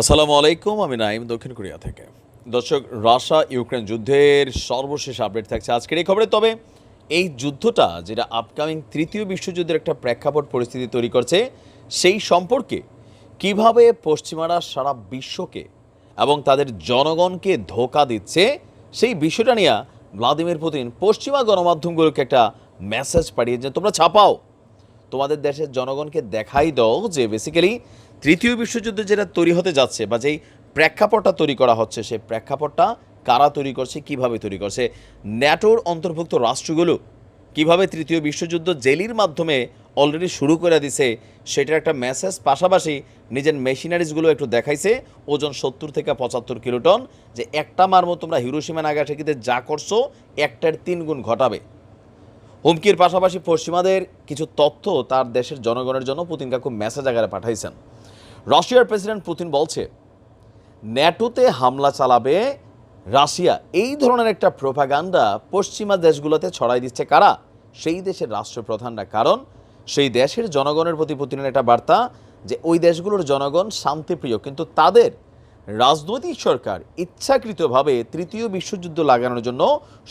আসসালামু আলাইকুম, আমি নাইম দক্ষিণ কোরিয়া থেকে। দর্শক রাশিয়া ইউক্রেন যুদ্ধের সর্বশেষ আপডেট থাকছে আজকের এই খবরে। তবে এই যুদ্ধটা, যেটা আপকামিং তৃতীয় বিশ্বযুদ্ধের একটা প্রেক্ষাপট পরিস্থিতি তৈরি করছে, সেই সম্পর্কে কীভাবে পশ্চিমারা সারা বিশ্বকে এবং তাদের জনগণকে ধোকা দিচ্ছে, সেই বিষয়টা নিয়ে ভ্লাদিমির পুতিন পশ্চিমা গণমাধ্যমগুলোকে একটা মেসেজ পাঠিয়েছে তোমরা ছাপাও। তোমাদের দেশের জনগণকে দেখাই দাও যে বেসিক্যালি তৃতীয় বিশ্বযুদ্ধ যেটা তৈরি হতে যাচ্ছে বা যেই প্রেক্ষাপটটা তৈরি করা হচ্ছে সেই প্রেক্ষাপটটা কারা তৈরি করছে, কীভাবে তৈরি করছে, ন্যাটোর অন্তর্ভুক্ত রাষ্ট্রগুলো কীভাবে তৃতীয় বিশ্বযুদ্ধ জেলির মাধ্যমে অলরেডি শুরু করে দিছে, সেটার একটা মেসেজ পাশাপাশি নিজের মেশিনারিজগুলো একটু দেখাইছে, ওজন সত্তর থেকে পঁচাত্তর কিলোটন, যে একটা মারমো তোমরা হিরোসীমা নাগাসাকিতে যা করছ, একটার তিন গুণ ঘটাবে। হুমকির পাশাপাশি পশ্চিমাদের কিছু তথ্য তার দেশের জনগণের জন্য পুতিন কাকু মেসেজ আকারে পাঠাইছেন। রাশিয়ার প্রেসিডেন্ট পুতিন বলছে, ন্যাটোতে হামলা চালাবে রাশিয়া। এই ধরনের একটা প্রোপাগান্ডা পশ্চিমা দেশগুলোতে ছড়াই দিচ্ছে কারা? সেই দেশের রাষ্ট্রপ্রধানরা। কারণ সেই দেশের জনগণের প্রতি পুতিনের একটা বার্তা যে ওই দেশগুলোর জনগণ শান্তিপ্রিয়, কিন্তু তাদের রাজনৈতিক সরকার ইচ্ছাকৃতভাবে তৃতীয় বিশ্বযুদ্ধ লাগানোর জন্য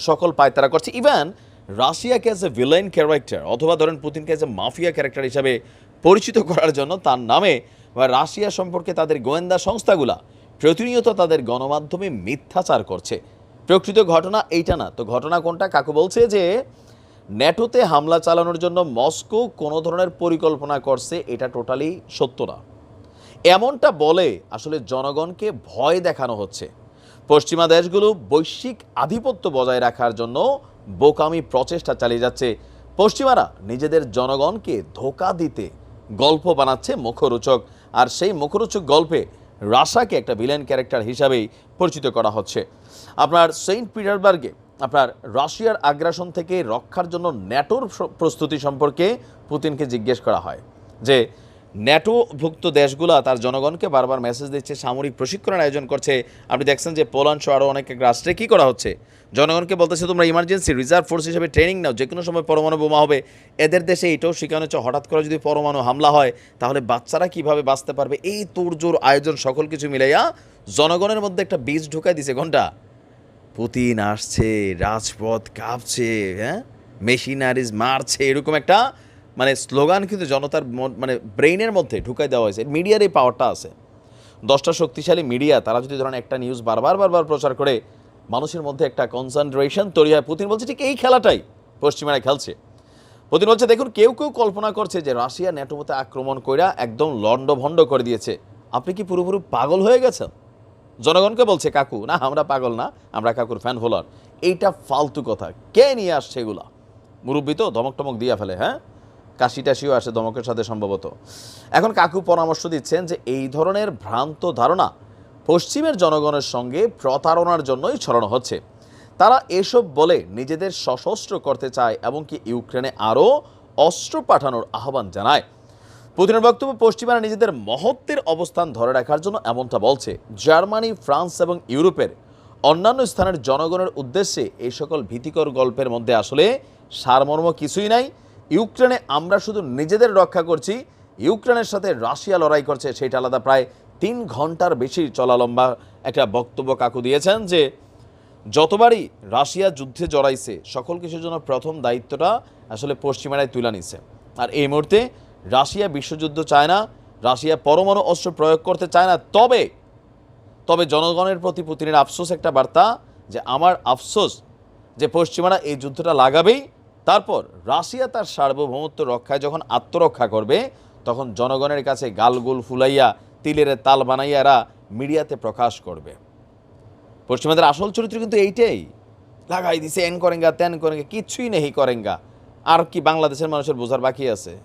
সকল পায়তারা করছে। ইভেন রাশিয়াকে অ্যাজ এ ভিলেন ক্যারেক্টার অথবা ধরেন পুতিনকে অ্যাজ এ মাফিয়া ক্যারেক্টার হিসাবে পরিচিত করার জন্য তার নামে বা রাশিয়া সম্পর্কে তাদের গোয়েন্দা সংস্থাগুলা প্রতিনিয়ত তাদের গণমাধ্যমে মিথ্যাচার করছে। প্রকৃত ঘটনা এইটা না। তো ঘটনা কোনটা? কাকু বলছে যে, ন্যাটোতে হামলা চালানোর জন্য মস্কো কোনো ধরনের পরিকল্পনা করছে, এটা টোটালি সত্য না। এমনটা বলে আসলে জনগণকে ভয় দেখানো হচ্ছে। পশ্চিমা দেশগুলো বৈশ্বিক আধিপত্য বজায় রাখার জন্য বোকামি প্রচেষ্টা চালিয়ে যাচ্ছে। পশ্চিমারা নিজেদের জনগণকে ধোকা দিতে গল্প বানাচ্ছে মুখরোচক। আর সেই মুখরোচক গল্পে রাশাকে একটা ভিলেন ক্যারেক্টার হিসাবেই পরিচিত করা হচ্ছে। আপনার সেন্ট পিটারবার্গে আপনার রাশিয়ার আগ্রাসন থেকে রক্ষার জন্য ন্যাটোর প্রস্তুতি সম্পর্কে পুতিনকে জিজ্ঞেস করা হয় যে ন্যাটোভুক্ত দেশগুলো তার জনগণকে বারবার মেসেজ দিচ্ছে, সামরিক প্রশিক্ষণের আয়োজন করছে। আপনি দেখছেন যে পোল্যান্ড সহ আরও অনেক রাষ্ট্রে কী করা হচ্ছে? জনগণকে বলতেছে, তোমরা ইমার্জেন্সি রিজার্ভ ফোর্স হিসেবে ট্রেনিং নাও যে কোনো সময় পরমাণু বোমা হবে। এদের দেশে এটাও শেখানো হচ্ছে, হঠাৎ করে যদি পরমাণু হামলা হয়, তাহলে বাচ্চারা কীভাবে বাঁচতে পারবে? এই তোড়জোড় আয়োজন সকল কিছু মিলাইয়া জনগণের মধ্যে একটা বীজ ঢুকাই দিছে, ঘণ্টা। পুতিন আসছে, রাজপথ কাঁপছে হ্যাঁ? মেশিনারিজ মারছে, এরকম একটা মানে স্লোগান কিন্তু জনতার মন- ব্রেইনের মধ্যে ঢুকাই দেওয়া হয়েছে। মিডিয়ার এই পাওয়ারটা আছে। দশটা শক্তিশালী মিডিয়া, তারা যদি ধরেন একটা নিউজ বারবার বারবার প্রচার করে, মানুষের মধ্যে একটা কনসেন্ট্রেশন তৈরি হয়। পুতিন বলছে, ঠিক এই খেলাটাই পশ্চিমারা খেলছে। পুতিন বলছে, দেখুন, কেউ কেউ কল্পনা করছে যে রাশিয়া ন্যাটোতে আক্রমণ কইরা একদম লণ্ডভণ্ড করে দিয়েছে। আপনি কি পুরোপুরি পাগল হয়ে গেছেন? জনগণকে বলছে, কাকু, না, আমরা পাগল না, আমরা কাকুর ফ্যান ফলোয়ার এইটা ফালতু কথা। কে নিয়ে আসছে এগুলা? মুরব্বী তো ধমক টমক দিয়ে ফেলে হ্যাঁ? কাশি টাশিও আসে দমকের সাথে সম্ভবত। এখন কাকু পরামর্শ দিচ্ছেন যে এই ধরনের ভ্রান্ত ধারণা পশ্চিমের জনগণের সঙ্গে প্রতারণার জন্যই ছড়ানো হচ্ছে। তারা এসব বলে নিজেদের সশস্ত্র করতে চায় এবং কি ইউক্রেনে আরও অস্ত্র পাঠানোর আহ্বান জানায়। পুতিনের বক্তব্য পশ্চিমারা নিজেদের মহত্বের অবস্থান ধরে রাখার জন্য এমনটা বলছে। জার্মানি, ফ্রান্স এবং ইউরোপের অন্যান্য স্থানের জনগণের উদ্দেশ্যে এই সকল ভীতিকর গল্পের মধ্যে আসলে সারমর্ম কিছুই নাই। ইউক্রেনে আমরা শুধু নিজেদের রক্ষা করছি, ইউক্রেনের সাথে রাশিয়া লড়াই করছে সেটা আলাদা। প্রায় তিন ঘণ্টার বেশি চলা লম্বা একটা বক্তব্য কাকু দিয়েছেন যে, যতবারই রাশিয়া যুদ্ধে জড়াইছে, সকল কিছুর জন্য প্রথম দায়িত্বটা আসলে পশ্চিমারাই তুলে নিছে। আর এই মুহূর্তে রাশিয়া বিশ্বযুদ্ধ চায় না, রাশিয়া পরমাণু অস্ত্র প্রয়োগ করতে চায় না, তবে তবে জনগণের প্রতি পুতিনের আফসোস একটা বার্তা যে, আমার আফসোস যে, পশ্চিমারা এই যুদ্ধটা লাগাবেই তারপর রাশিয়া তার সার্বভৌমত্ব রক্ষায় যখন আত্মরক্ষা করবে, তখন জনগণের কাছে গালগুল ফুলাইয়া, তিলের তাল বানাইয়া এরা মিডিয়াতে প্রকাশ করবে। পশ্চিমাদের আসল চরিত্র কিন্তু এইটাই। লাগাই দিছে, এন করেঙ্গা, তেন করেঙ্গা কিচ্ছুই নেই করেঙ্গা। আর কি বাংলাদেশের মানুষের বোঝার বাকি আছে।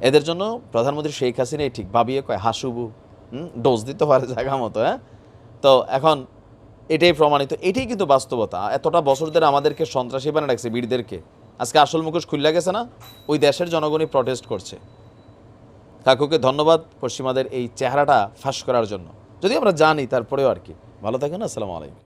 এদের জন্য প্রধানমন্ত্রী শেখ হাসিনাই ঠিক ভাবিয়ে কয়, হাসুবু, হুম, ডোজ দিতে পারে জায়গা মতো হ্যাঁ? তো এখন এটাই প্রমাণিত, এটাই কিন্তু বাস্তবতা। এতটা বছর ধরে আমাদেরকে সন্ত্রাসী বানিয়ে রাখছে বীরদেরকে। আজকে আসল মুখোশ খুললে গেছে না? ওই দেশের জনগণই প্রটেস্ট করছে। কাকুকে ধন্যবাদ পশ্চিমাদের এই চেহারাটা ফাঁস করার জন্য। যদি আমরা জানি, তারপরেও আর কি। ভালো থাকেন, আসসালামু আলাইকুম।